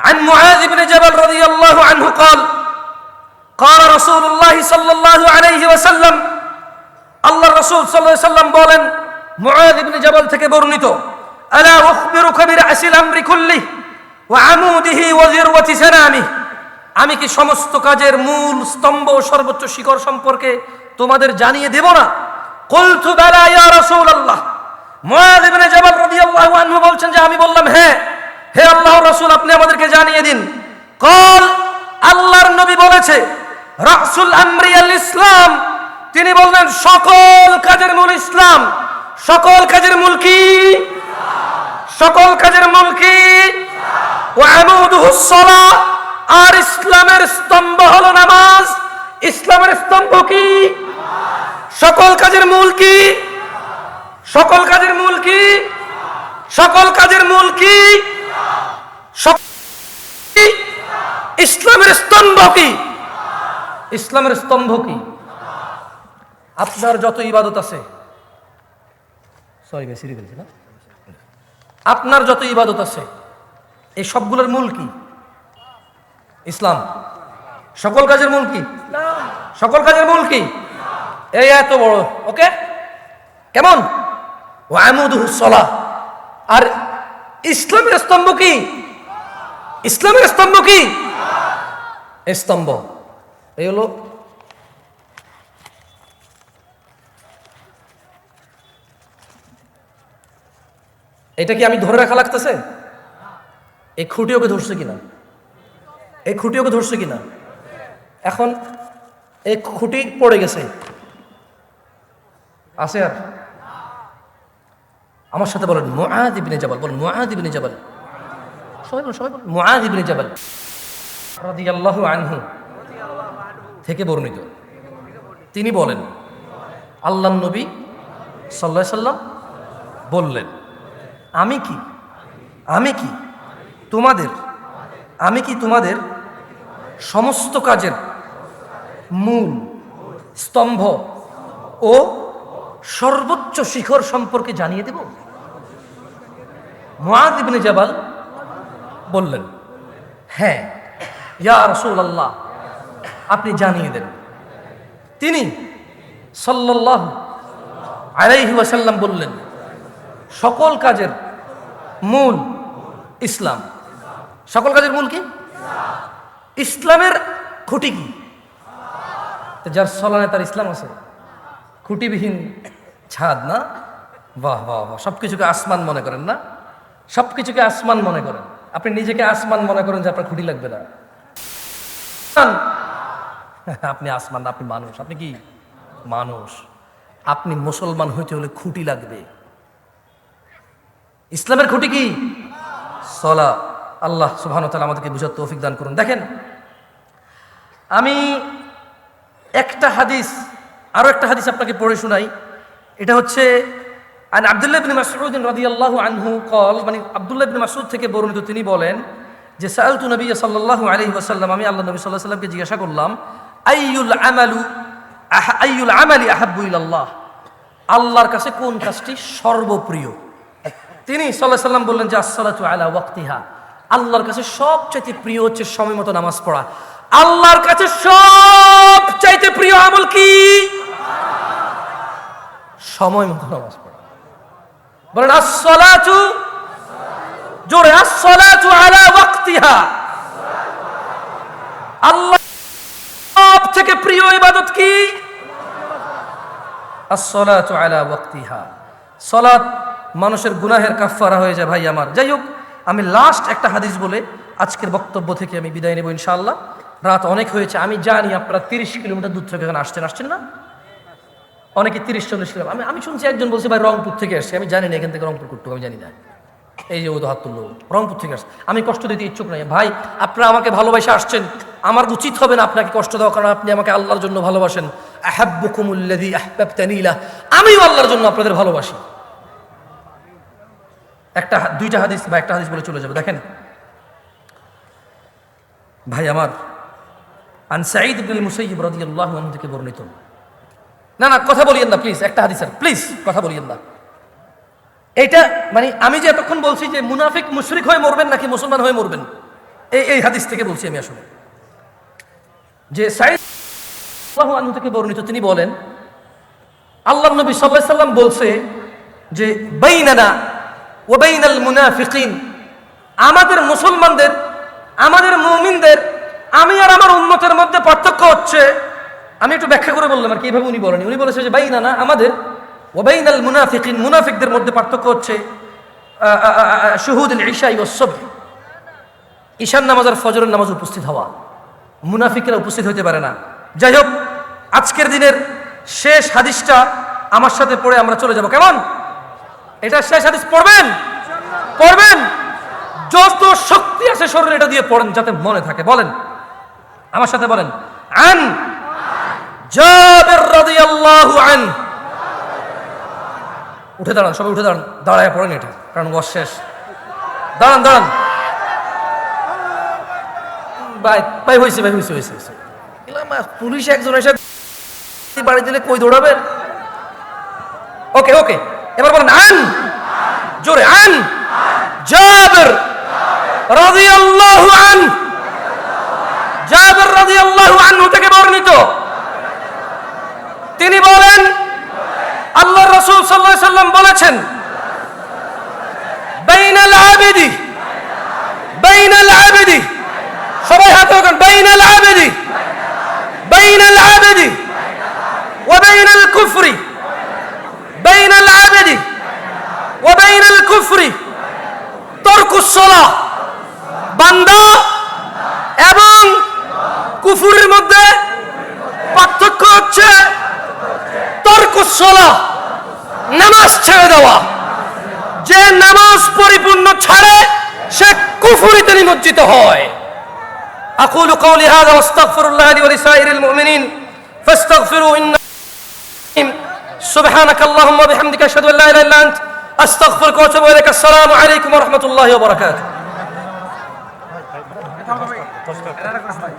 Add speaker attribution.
Speaker 1: عن معاذ بن جبل رضي الله عنه قال قال رسول الله صلى الله عليه وسلم আল্লাহ রসুল সাল্লাহ সাল্লাম বলেন মুআদ ইবনে জাবাল থেকে বর্ণিত আলা উখবিরুকা বিরাসিল আমরি কুল্লি ওয়া আমুদিহি ওয়া যিরওয়াতি সানামি আমি কি সমস্ত কাজের মূল স্তম্ভ ও সর্বোচ্চ শিখর সম্পর্কে তোমাদের জানিয়ে দেব না কুলতু বালা ইয়া রাসূলুল্লাহ মুআদ ইবনে জাবাল রাদিয়াল্লাহু আনহু বলছেন যে আমি বললাম হ্যাঁ হে আল্লাহ রসুল, আপনি আমাদেরকে জানিয়ে দিন। কল, আল্লাহর নবী বলেছে, রাসূল আমরি আল ইসলাম, তিনি বললেন, সকল কাজের মূল ইসলাম, সকল কাজের মূল কি? সকল কাজের মূল কি? আর ইসলামের স্তম্ভ হলো নামাজ। ইসলামের স্তম্ভ কি? সকল কাজের মূল কি? সকল কাজের মূল কি? সকল কাজের মূল কি সক- কি? ইসলামের স্তম্ভ কি? ইসলামের স্তম্ভ কি? আপনার যত ইবাদত আছে। সরি ফেলছি না? আপনার যত ইবাদত আছে, এই সবগুলোর মূল কি? ইসলাম। সকল কাজের মূল কি? সকল কাজের মূল কি? এই এত বড়, ওকে? কেমন? ওয়ামুদুসলা আর ইসলামের স্তম্ভ কি? ইসলামের স্তম্ভ কি? স্তম্ভ। এই হলো এটা কি আমি ধরে রাখা লাগতেছে? এই খুঁটি ওকে ধরছে কিনা? এই খুঁটি ওকে ধরছে কিনা? এখন এই খুঁটি পড়ে গেছে। আছে আর? আমার সাথে বলেন, মুআদ ইবনে জাবাল, বলেন, মুআদ ইবনে সবাই বলেন সবাই বলেন, মুআদ ইবনে আনহু থেকে বর্ণিত। তিনি বলেন আল্লাহ নবী সাল্লাহ সাল্লাম বললেন, আমি কি? আমি কি তোমাদের, আমি কি তোমাদের সমস্ত কাজের মূল স্তম্ভ ও সর্বোচ্চ শিখর সম্পর্কে জানিয়ে দেব? মুআদ ইবনে জাবাল বললেন হ্যাঁ আপনি জানিয়ে দেন। তিনি সাল্লাল্লাহু আলাইহি ওয়াসাল্লাম বললেন, সকল কাজের মূল ইসলাম। সকল কাজের মূল কি? ইসলামের খুঁটি কি? যার সলানে তার ইসলাম আছে। খুঁটিবিহীন ছাদ না? বাহ বাহ বাহ সব কিছুকে আসমান মনে করেন না? সব কিছুকে আসমান মনে করেন। আপনি নিজেকে আসমান মনে করেন যে আপনার খুঁটি লাগবে না। আপনি আসমান, আপনি মানুষ। আপনি কি? মানুষ। আপনি মুসলমান হইতে হলে খুঁটি লাগবে। ইসলামের খুঁটি কি? সলা। আল্লাহ সুবহান তাআলা আমাদেরকে বুঝার তৌফিক দান করুন। দেখেন, আমি একটা হাদিস, আরও একটা হাদিস আপনাকে পড়ে শোনাই। এটা হচ্ছে, আন আব্দুল্লাহ ইবনে মাসউদ রাদিয়াল্লাহু আনহু কল মানে আব্দুল্লাহ ইবনে মাসউদ থেকে বর্ণিত, তিনি বলেন যে সাআলতু নবী সাল্লাল্লাহু আলাইহি ওয়াসাল্লাম, আমি আল্লাহ নবী সাল্লাল্লাহু আলাইহি ওয়াসাল্লামকে জিজ্ঞাসা করলাম, আইয়ুল আমালু আইয়ুল আমালি আহাব্বু ইলাল্লাহ? আল্লাহর কাছে কোন কাজটি সর্বপ্রিয়? তিনি সাল্লাহ সাল্লাম বললেন যে, আসসালাতু আলা ওয়াক্তিহা। আল্লাহর কাছে সবচাইতে প্রিয় হচ্ছে সময় মতো নামাজ পড়া। আল্লাহর কাছে সব চাইতে প্রিয় আমল কি? সময় মতো নামাজ পড়া। বলেন, আসসালাতু জোরে, আসসালাতু আলা ওয়াক্তিহা। আল্লাহ সব থেকে প্রিয় ইবাদত কি? আসসালাতু আলা ওয়াক্তিহা। সালাত মানুষের গুনাহের কাফফারা হয়ে যায় ভাই আমার। যাই হোক, আমি লাস্ট একটা হাদিস বলে আজকের বক্তব্য থেকে আমি বিদায় নেব ইনশাআল্লাহ। রাত অনেক হয়েছে, আমি জানি আপনারা তিরিশ কিলোমিটার দূর থেকে এখানে আসছেন আসছেন না? অনেকে তিরিশ চল্লিশ কিলোমিটার আমি আমি শুনছি একজন বলছে, ভাই রংপুর থেকে আসছে আমি জানি না এখান থেকে রংপুর করতে আমি জানি না। এই যে ও তো হাত তুললো, রংপুর থেকে আসছে। আমি কষ্ট দিতে ইচ্ছুক নাই। ভাই, আপনারা আমাকে ভালোবাসে আসছেন। আমার উচিত হবে না আপনাকে কষ্ট দেওয়া, কারণ আপনি আমাকে আল্লাহর জন্য ভালোবাসেন। আহাব্বুকুমুল্লাযী আহবাবতানিলা আমিও আল্লাহর জন্য আপনাদের ভালোবাসি। একটা দুইটা হাদিস বা একটা হাদিস বলে চলে যাবে। দেখেন। ভাই, আমার আন সাঈদ ইবনুল মুসাইয়িব রাদিয়াল্লাহু আনহু থেকে বর্ণিত। না না, কথা বলিয়েন না, প্লিজ। একটা হাদিস স্যার প্লিজ, কথা বলিয়েন না। এটা মানে আমি যে এতক্ষণ বলছি যে মুনাফিক মুশরিক হয়ে মরবেন নাকি মুসলমান হয়ে মরবেন, এই এই হাদিস থেকে বলছি আমি আসলে। যে সাইদ থেকে বর্ণিত তিনি বলেন আল্লাহ নবী সাল্লাল্লাহু সাল্লাম বলছে যে, বাইনানা ও বাইনাল মুনাফিকিন, আমাদের মুসলমানদের, আমাদের মুমিনদের, আমি আর আমার উন্মতের মধ্যে পার্থক্য হচ্ছে। আমি একটু ব্যাখ্যা করে বললাম আর কি এইভাবে উনি বলেন উনি বলেছে যে, বাইনানা আমাদের ওবাইনাল মুনাফিকিন, মুনাফিকদের মধ্যে পার্থক্য হচ্ছে শহুদুল ইশাই ও সব ঈশান নামাজ আর ফজরের নামাজ উপস্থিত হওয়া। মুনাফিকরা উপস্থিত হতে পারে না। যাই হোক, আজকের দিনের শেষ হাদিসটা আমার সাথে পড়ে আমরা চলে যাব। কেমন? এটা শেষ হাদিস পড়বেন? পড়বেন? যত শক্তি আছে শরীরে এটা দিয়ে পড়েন যাতে মনে থাকে। বলেন। আমার সাথে বলেন। আন জাবের রাদিয়াল্লাহু আন উঠে দাঁড়ান, সবাই উঠে দাঁড়ান। দাঁড়ায় পড়েন এটা, কারণ ওয়াজ শেষ। দাঁড়ান দাঁড়ান। ভাই ভাই হয়েছে ভাই হয়েছে হয়েছে হয়েছে। পুলিশ একজন এসে বাড়ি দিলে কই দৌড়াবেন? ওকে ওকে, এবার বলেন, আন! জোরে, আন! জাবের রাদিয়াল্লাহু আন! জাবের রাদিয়াল্লাহু আনহু থেকে বর্ণিত। তিনি বলেন রাসূল সাল্লাল্লাহু আলাইহি সাল্লাম বলেছেন বাইনাল আবিদি বাইনাল আবিদি সবাই হাতে ওখান বাইনাল আবিদি বাইনাল আবিদি وبين الكفر بين العبد وبين الكفر ترك الصلاة বান্দা এবং কুফুরের মধ্যে পার্থক্য হচ্ছে তর্কসলা নামাজ ছেড়ে দেওয়া যে নামাজ পরিপূর্ণ ছাড়ে সে কুফুরিতে নিমজ্জিত হয় أقول قولي هذا واستغفر الله لي ولسائر المؤمنين فاستغفروا إن سبحانك اللهم وبحمدك أشهد أن لا إله إلا أنت أستغفرك وأتوب إليك السلام عليكم ورحمة الله وبركاته